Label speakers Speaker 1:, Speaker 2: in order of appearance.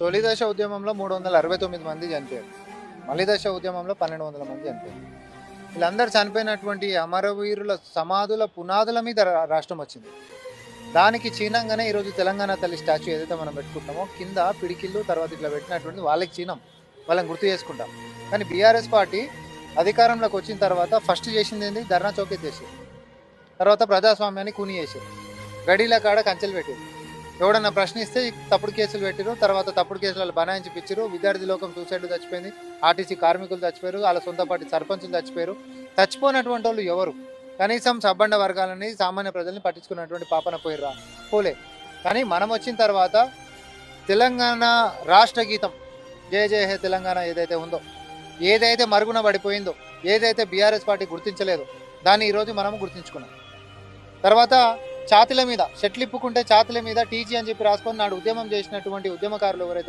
Speaker 1: తొలి దశ ఉద్యమంలో మూడు వందల అరవై తొమ్మిది మంది చనిపోయారు. మలి దశ ఉద్యమంలో పన్నెండు వందల మంది చనిపోయారు. వీళ్ళందరూ చనిపోయినటువంటి అమరవీరుల సమాధుల పునాదుల మీద రాష్ట్రం వచ్చింది. దానికి చీనంగానే ఈరోజు తెలంగాణ తల్లి స్టాచ్యూ ఏదైతే మనం పెట్టుకుంటామో కింద పిడికిళ్ళు తర్వాత ఇట్లా పెట్టినటువంటి వాళ్ళకి చీనం వాళ్ళని గుర్తు చేసుకుంటాం. కానీ బీఆర్ఎస్ పార్టీ అధికారంలోకి వచ్చిన తర్వాత ఫస్ట్ చేసింది ఏంది? ధర్నా చౌకే చేసి తర్వాత ప్రజాస్వామ్యాన్ని కూని చేసారు గడీల కాడ కంచెలు పెట్టారు ఎవడన్నా ప్రశ్నిస్తే తప్పుడు కేసులు పెట్టారు తర్వాత తప్పుడు కేసులు బనాయించి పిచ్చిరు విద్యార్థి లోకం సూసైడ్ చచ్చిపోయింది ఆర్టీసీ కార్మికులు చచ్చిపోయారు వాళ్ళ సొంత పార్టీ సర్పంచులు చచ్చిపోయారు. చచ్చిపోయినటువంటి వాళ్ళు ఎవరు? కనీసం సబ్బండ వర్గాలని సామాన్య ప్రజల్ని పట్టించుకున్నటువంటి పాపన పోయిర్రా. పోలే. కానీ మనం వచ్చిన తర్వాత తెలంగాణ రాష్ట్ర గీతం జయ జయ హే తెలంగాణ ఏదైతే ఉందో ఏదైతే మరుగున పడిపోయిందో ఏదైతే బీఆర్ఎస్ పార్టీ గుర్తించలేదో దాన్ని ఈరోజు మనం గుర్తించుకున్నాం. తర్వాత ఛాతీల మీద షెట్లు ఇప్పుకుంటే ఛాతీల మీద టీజీ అని చెప్పి రాసుకొని నాడు ఉద్యమం చేసినటువంటి ఉద్యమకారులు ఎవరైతే